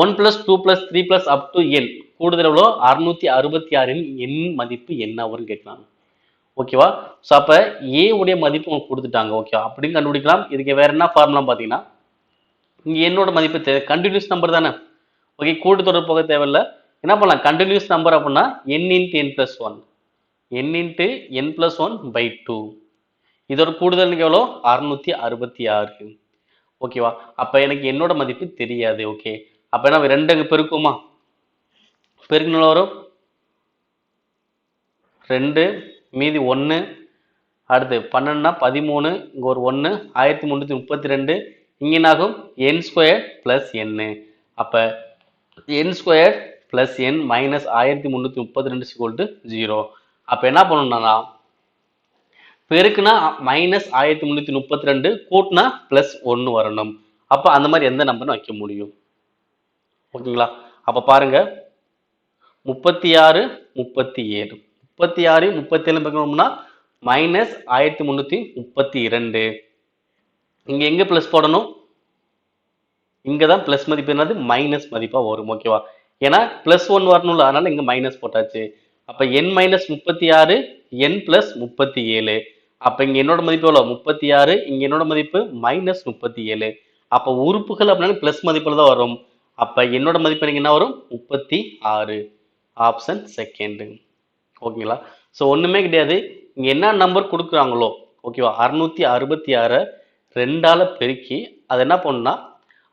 One plus two plus three plus up to n கூடுதல் எவ்வளோ அறுநூத்தி அறுபத்தி ஆறின் என் மதிப்பு என்ன வரும்னு கேட்கலாம். ஓகேவா ஸோ அப்போ ஏ உடைய மதிப்பு உங்களுக்கு கொடுத்துட்டாங்க. ஓகேவா அப்படின்னு கண்டுபிடிக்கலாம். இதுக்கு வேற என்ன ஃபார்முலாம் பார்த்தீங்கன்னா இங்கே என்னோட மதிப்பு தேவை. கண்டினியூஸ் நம்பர் தானே? ஓகே கூட்டுத்தொடர் போக தேவையில்ல. என்ன பண்ணலாம்? கண்டினியூஸ் நம்பர் அப்படின்னா n into n plus one n into n plus one by two இதோட கூடுதலுக்கு எவ்வளோ அறுநூத்தி அறுபத்தி ஆறு. ஓகேவா அப்போ எனக்கு என்னோட மதிப்பு தெரியாது. ஓகே அப்போ நம்ம ரெண்டு அங்கே பெருக்குமா? பெருக்கினால வரும். ரெண்டு மீதி ஒன்று அடுத்து பன்னெண்டுனா பதிமூணு இங்கே ஒரு ஒன்று ஆயிரத்தி முந்நூற்றி முப்பத்தி ரெண்டு இங்கேனாகும் என் ஸ்கொயர் ப்ளஸ் என்னு அப்போ n square plus n minus ஆயிரத்தி முந்நூற்றி முப்பத்தி ரெண்டு சிக்வல் டு ஜீரோ அப்போ என்ன பண்ணணும்னா பெருக்குனா மைனஸ் ஆயிரத்தி முந்நூற்றி முப்பத்தி ரெண்டு கூட்டினா ப்ளஸ் ஒன்று வரணும். அப்போ அந்த மாதிரி எந்த நம்பர்னு வைக்க முடியும். ஓகேங்களா? அப்போ பாருங்க. முப்பத்தி ஆறு முப்பத்தி ஏழு முப்பத்தி ஆறு முப்பத்தி ஏழு பார்க்கணும்னா மைனஸ் ஆயிரத்தி முந்நூற்றி முப்பத்தி இரண்டு. இங்கே எங்கே ப்ளஸ் போடணும்? இங்கே தான் ப்ளஸ் மதிப்பு என்னது? மைனஸ் மதிப்பாக வரும் ஓகேவா ஏன்னா ப்ளஸ் ஒன் வரணும்ல அதனால இங்கே மைனஸ் போட்டாச்சு. அப்போ என் மைனஸ் முப்பத்தி ஆறு என் ப்ளஸ் முப்பத்தி ஏழு அப்போ இங்கே என்னோட மதிப்பு எவ்வளோ முப்பத்தி ஆறு இங்கே என்னோட மதிப்பு மைனஸ் முப்பத்தி ஏழு அப்போ உறுப்புகள் அப்படின்னா ப்ளஸ் மதிப்பில் தான் வரும். அப்போ என்னோட மதிப்பு எனக்கு என்ன வரும்? முப்பத்தி ஆறு. ஆப்ஷன் செகண்டு ஓகேங்களா ஸோ ஒன்றுமே கிடையாது. இங்கே என்ன நம்பர் கொடுக்குறாங்களோ ஓகேவா அறுநூற்றி அறுபத்தி ஆறை ரெண்டால் பெருக்கி அதை என்ன பண்ணணும்னா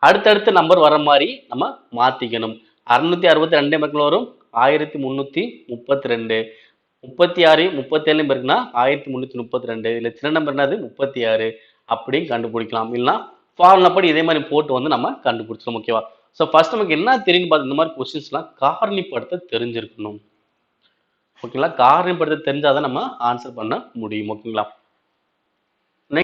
அடுத்தடுத்த நம்பர் வர மாதிரி நம்ம மாற்றிக்கணும் அறுநூற்றி அறுபத்தி ரெண்டே மக்கள் வரும். ஆயிரத்தி முந்நூற்றி முப்பத்தி ரெண்டு. முப்பத்தி ஆறு முப்பத்தி ஏழு பேருக்குன்னா ஆயிரத்தி முந்நூற்றி முப்பத்தி ரெண்டு. இதில் சின்ன நம்பர் என்னது? முப்பத்தி ஆறு. அப்படின்னு கண்டுபிடிக்கலாம். இல்லைன்னா ஃபார்முலா படி இதே மாதிரி போட்டு வந்து நம்ம கண்டுபிடிச்சிடும் ஓகேவா ஸோ ஃபர்ஸ்ட் நமக்கு என்ன தெரியும் பார்த்து இந்த மாதிரி கொஸ்டின்ஸ்லாம் காரணிப்படுத்த தெரிஞ்சிருக்கணும். ஓகேங்களா காரணிப்படுத்த தெரிஞ்சாதான் நம்ம ஆன்சர் பண்ண முடியும். ஓகேங்களா